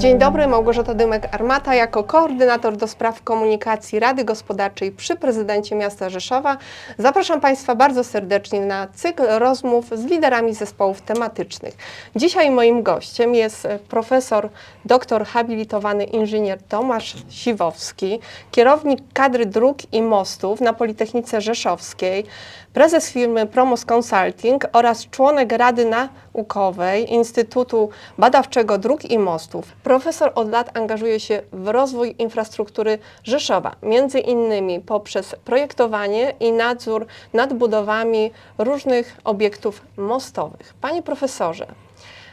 Dzień dobry, Małgorzata Dymek-Armata jako koordynator do spraw komunikacji Rady Gospodarczej przy prezydencie miasta Rzeszowa. Zapraszam Państwa bardzo serdecznie na cykl rozmów z liderami zespołów tematycznych. Dzisiaj moim gościem jest profesor doktor habilitowany inżynier Tomasz Siwowski, kierownik kadry dróg i mostów na Politechnice Rzeszowskiej, prezes firmy Promos Consulting oraz członek Rady Naukowej Instytutu Badawczego Dróg i Mostów. Profesor od lat angażuje się w rozwój infrastruktury Rzeszowa, między innymi poprzez projektowanie i nadzór nad budowami różnych obiektów mostowych. Panie profesorze,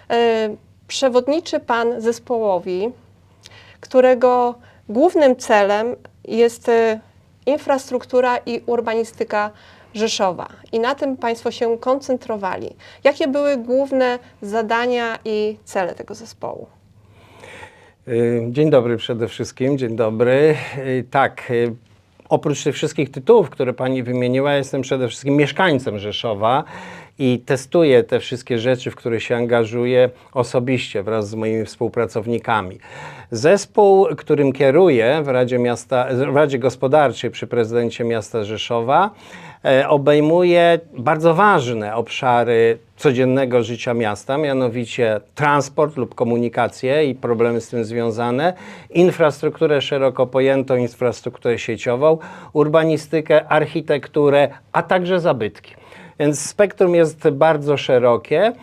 e, przewodniczy Pan zespołowi, którego głównym celem jest e, infrastruktura i urbanistyka Rzeszowa. I na tym Państwo się koncentrowali. Jakie były główne zadania i cele tego zespołu? Y, Dzień dobry przede wszystkim, dzień dobry. Y, Tak, y, oprócz tych wszystkich tytułów, które Pani wymieniła, jestem przede wszystkim mieszkańcem Rzeszowa i testuję te wszystkie rzeczy, w które się angażuję osobiście wraz z moimi współpracownikami. Zespół, którym kieruję w Radzie, Miasta, w Radzie Gospodarczej przy prezydencie miasta Rzeszowa, obejmuje bardzo ważne obszary codziennego życia miasta, mianowicie transport lub komunikację i problemy z tym związane, infrastrukturę szeroko pojętą, infrastrukturę sieciową, urbanistykę, architekturę, a także zabytki. Więc spektrum jest bardzo szerokie.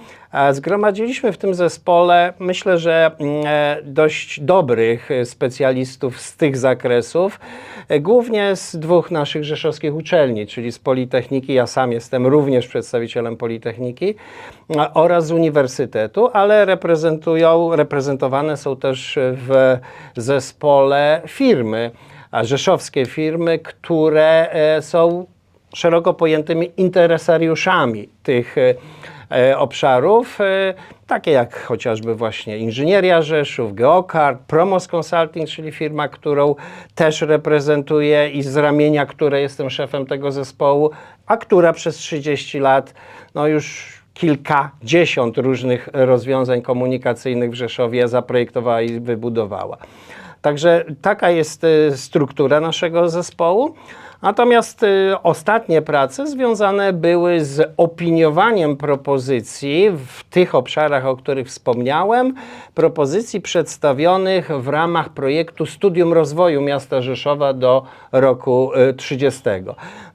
Zgromadziliśmy w tym zespole, myślę, że mm, e, dość dobrych e, specjalistów z tych zakresów, e, głównie z dwóch naszych rzeszowskich uczelni, czyli z Politechniki, ja sam jestem również przedstawicielem Politechniki, oraz z Uniwersytetu, ale reprezentują, reprezentowane są też w zespole firmy, rzeszowskie firmy, które są szeroko pojętymi interesariuszami tych obszarów, e, takie jak chociażby właśnie Inżynieria Rzeszów, Geokart, Promos Consulting, czyli firma, którą też reprezentuję i z ramienia której jestem szefem tego zespołu, a która przez 30 lat no już kilkadziesiąt różnych rozwiązań komunikacyjnych w Rzeszowie zaprojektowała i wybudowała. Także taka jest y, struktura naszego zespołu. Natomiast y, ostatnie prace związane były z opiniowaniem propozycji w tych obszarach, o których wspomniałem, propozycji przedstawionych w ramach projektu Studium Rozwoju Miasta Rzeszowa do roku y, 30.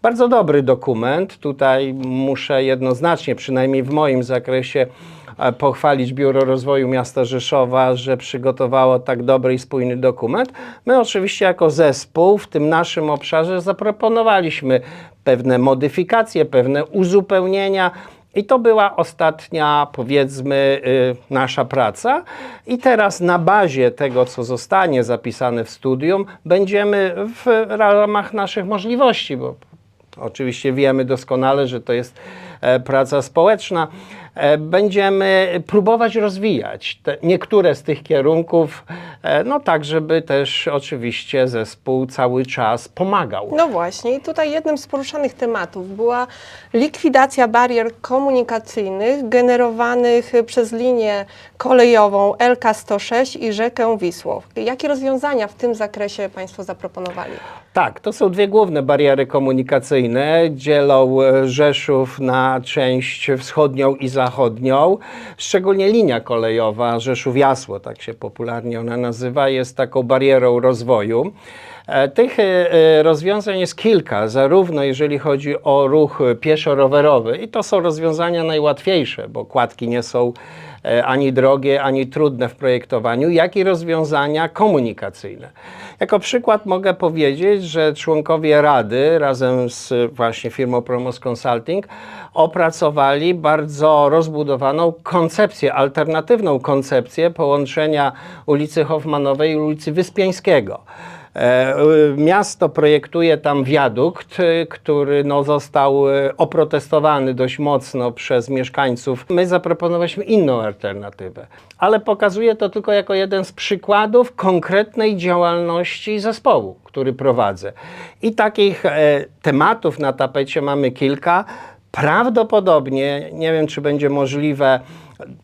Bardzo dobry dokument. Tutaj muszę jednoznacznie, przynajmniej w moim zakresie, pochwalić Biuro Rozwoju Miasta Rzeszowa, że przygotowało tak dobry i spójny dokument. My oczywiście jako zespół w tym naszym obszarze zaproponowaliśmy pewne modyfikacje, pewne uzupełnienia. I to była ostatnia, powiedzmy, y, nasza praca. I teraz na bazie tego, co zostanie zapisane w studium, będziemy w ramach naszych możliwości, bo Oczywiście wiemy doskonale, że to jest e, praca społeczna. E, Będziemy próbować rozwijać niektóre z tych kierunków, e, no tak, żeby też oczywiście zespół cały czas pomagał. No właśnie, i tutaj jednym z poruszanych tematów była likwidacja barier komunikacyjnych generowanych przez linię kolejową LK106 i rzekę Wisłą. Jakie rozwiązania w tym zakresie Państwo zaproponowali? Tak, to są dwie główne bariery komunikacyjne. Dzielą e, Rzeszów na część wschodnią i zachodnią. Szczególnie linia kolejowa Rzeszów-Jasło, tak się popularnie ona nazywa, jest taką barierą rozwoju. E, Tych e, rozwiązań jest kilka, zarówno jeżeli chodzi o ruch pieszo-rowerowy i to są rozwiązania najłatwiejsze, bo kładki nie są ani drogie, ani trudne w projektowaniu, jak i rozwiązania komunikacyjne. Jako przykład mogę powiedzieć, że członkowie Rady razem z właśnie firmą Promos Consulting opracowali bardzo rozbudowaną koncepcję, alternatywną koncepcję połączenia ulicy Hoffmanowej i ulicy Wyspiańskiego. E, y, Miasto projektuje tam wiadukt, y, który no, został y, oprotestowany dość mocno przez mieszkańców. My zaproponowaliśmy inną alternatywę, ale pokazuje to tylko jako jeden z przykładów konkretnej działalności zespołu, który prowadzę. I takich e, tematów na tapecie mamy kilka. Prawdopodobnie, nie wiem czy będzie możliwe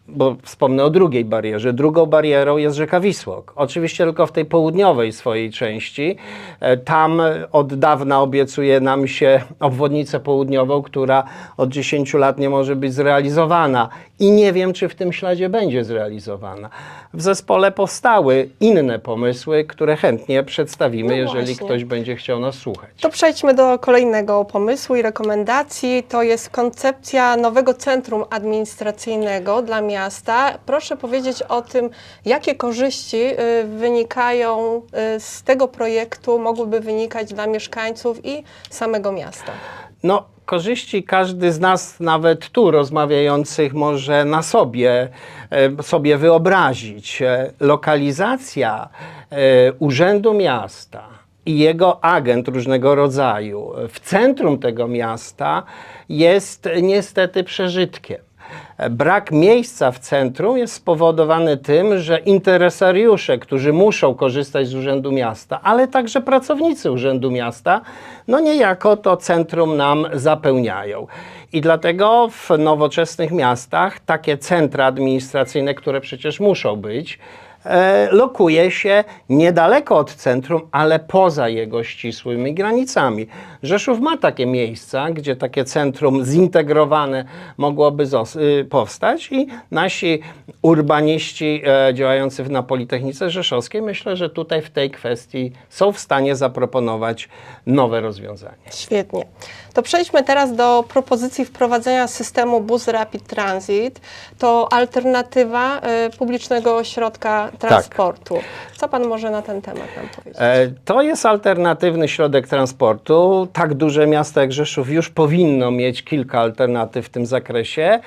bo wspomnę o drugiej barierze. Drugą barierą jest rzeka Wisłok. Oczywiście tylko w tej południowej swojej części. E, Tam od dawna obiecuje nam się obwodnicę południową, która od 10 lat nie może być zrealizowana. I nie wiem, czy w tym śladzie będzie zrealizowana. W zespole powstały inne pomysły, które chętnie przedstawimy, No jeżeli właśnie. ktoś będzie chciał nas słuchać. To przejdźmy do kolejnego pomysłu i rekomendacji. To jest koncepcja nowego centrum administracyjnego dla miasta. Proszę powiedzieć o tym, jakie korzyści y, wynikają y, z tego projektu, mogłyby wynikać dla mieszkańców i samego miasta. No, korzyści każdy z nas, nawet tu rozmawiających, może na sobie, e, sobie wyobrazić. E, Lokalizacja e, Urzędu Miasta i jego agent różnego rodzaju w centrum tego miasta jest niestety przeżytkiem. Brak miejsca w centrum jest spowodowany tym, że interesariusze, którzy muszą korzystać z Urzędu Miasta, ale także pracownicy Urzędu Miasta, no niejako to centrum nam zapełniają. I dlatego w nowoczesnych miastach takie centra administracyjne, które przecież muszą być, lokuje się niedaleko od centrum, ale poza jego ścisłymi granicami. Rzeszów ma takie miejsca, gdzie takie centrum zintegrowane mogłoby y, powstać i nasi urbaniści e, działający na Politechnice Rzeszowskiej myślę, że tutaj w tej kwestii są w stanie zaproponować nowe rozwiązania. Świetnie. To przejdźmy teraz do propozycji wprowadzenia systemu Bus Rapid Transit. To alternatywa y, publicznego ośrodka transportu. Co Pan może na ten temat nam powiedzieć? E, To jest alternatywny środek transportu. Tak duże miasto jak Rzeszów już powinno mieć kilka alternatyw w tym zakresie.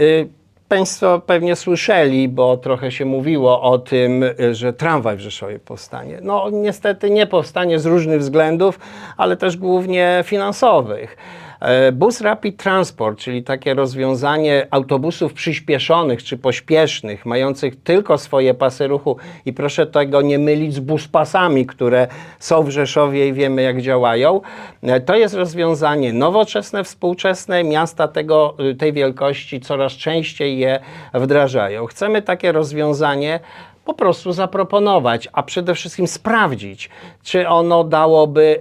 Y, Państwo pewnie słyszeli, bo trochę się mówiło o tym, że tramwaj w Rzeszowie powstanie. No niestety nie powstanie z różnych względów, ale też głównie finansowych. E, Bus Rapid Transport, czyli takie rozwiązanie autobusów przyspieszonych czy pośpiesznych, mających tylko swoje pasy ruchu i proszę tego nie mylić z buspasami, które są w Rzeszowie i wiemy jak działają. E, To jest rozwiązanie nowoczesne, współczesne. Miasta tego, y, tej wielkości coraz częściej je wdrażają. Chcemy takie rozwiązanie po prostu zaproponować, a przede wszystkim sprawdzić, czy ono dałoby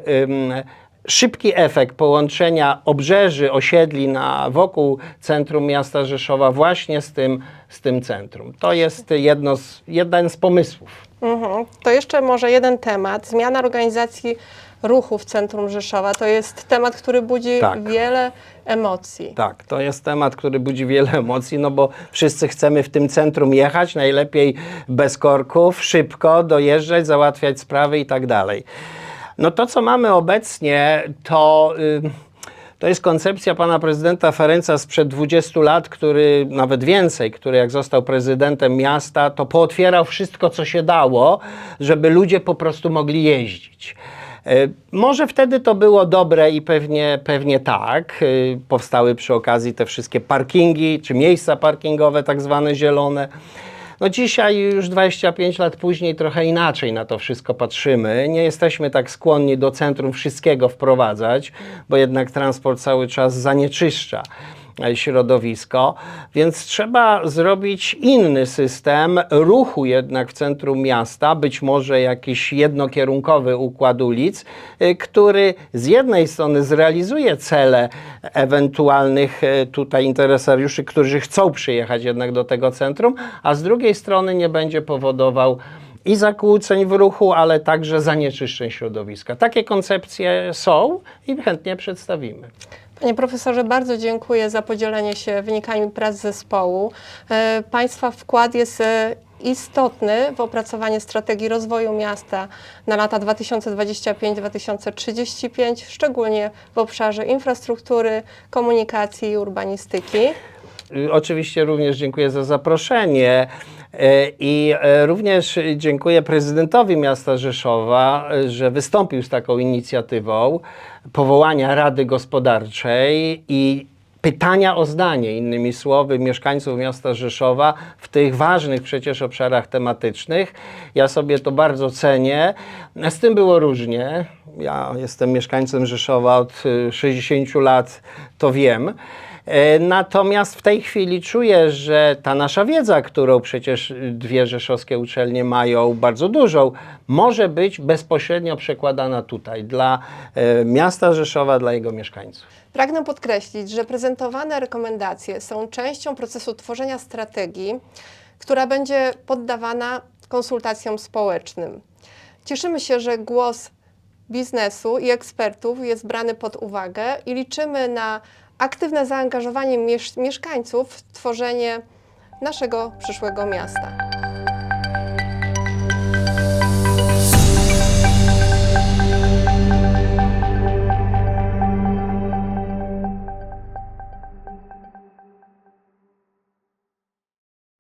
szybki efekt połączenia obrzeży, osiedli na, wokół centrum miasta Rzeszowa właśnie z tym, z tym centrum. To jest jedno z, jeden z pomysłów. Mhm. To jeszcze może jeden temat. Zmiana organizacji ruchu w centrum Rzeszowa. To jest temat, który budzi Tak. wiele emocji. Tak, to jest temat, który budzi wiele emocji, no bo wszyscy chcemy w tym centrum jechać, najlepiej bez korków, szybko dojeżdżać, załatwiać sprawy i tak dalej. No to, co mamy obecnie, to... y, To jest koncepcja pana prezydenta Ferenca sprzed 20 lat, który nawet więcej, który jak został prezydentem miasta, to pootwierał wszystko, co się dało, żeby ludzie po prostu mogli jeździć. E, Może wtedy to było dobre i pewnie, pewnie tak. E, Powstały przy okazji te wszystkie parkingi, czy miejsca parkingowe, tak zwane zielone. No dzisiaj, już 25 lat później, trochę inaczej na to wszystko patrzymy. Nie jesteśmy tak skłonni do centrum wszystkiego wprowadzać, bo jednak transport cały czas zanieczyszcza środowisko, więc trzeba zrobić inny system ruchu jednak w centrum miasta, być może jakiś jednokierunkowy układ ulic, y, który z jednej strony zrealizuje cele ewentualnych y, tutaj interesariuszy, którzy chcą przyjechać jednak do tego centrum, a z drugiej strony nie będzie powodował i zakłóceń w ruchu, ale także zanieczyszczeń środowiska. Takie koncepcje są i chętnie przedstawimy. Panie profesorze, bardzo dziękuję za podzielenie się wynikami prac zespołu. E, Państwa wkład jest e, istotny w opracowanie strategii rozwoju miasta na lata 2025-2035, szczególnie w obszarze infrastruktury, komunikacji i urbanistyki. Y, Oczywiście również dziękuję za zaproszenie e, i e, również dziękuję prezydentowi miasta Rzeszowa, że wystąpił z taką inicjatywą powołania Rady Gospodarczej i pytania o zdanie, innymi słowy, mieszkańców miasta Rzeszowa w tych ważnych przecież obszarach tematycznych. Ja sobie to bardzo cenię. Z tym było różnie. Ja jestem mieszkańcem Rzeszowa od y, 60 lat, to wiem. E, Natomiast w tej chwili czuję, że ta nasza wiedza, którą przecież dwie rzeszowskie uczelnie mają bardzo dużą, może być bezpośrednio przekładana tutaj dla e, miasta Rzeszowa, dla jego mieszkańców. Pragnę podkreślić, że prezentowane rekomendacje są częścią procesu tworzenia strategii, która będzie poddawana konsultacjom społecznym. Cieszymy się, że głos biznesu i ekspertów jest brany pod uwagę i liczymy na aktywne zaangażowanie miesz- mieszkańców w tworzenie naszego przyszłego miasta.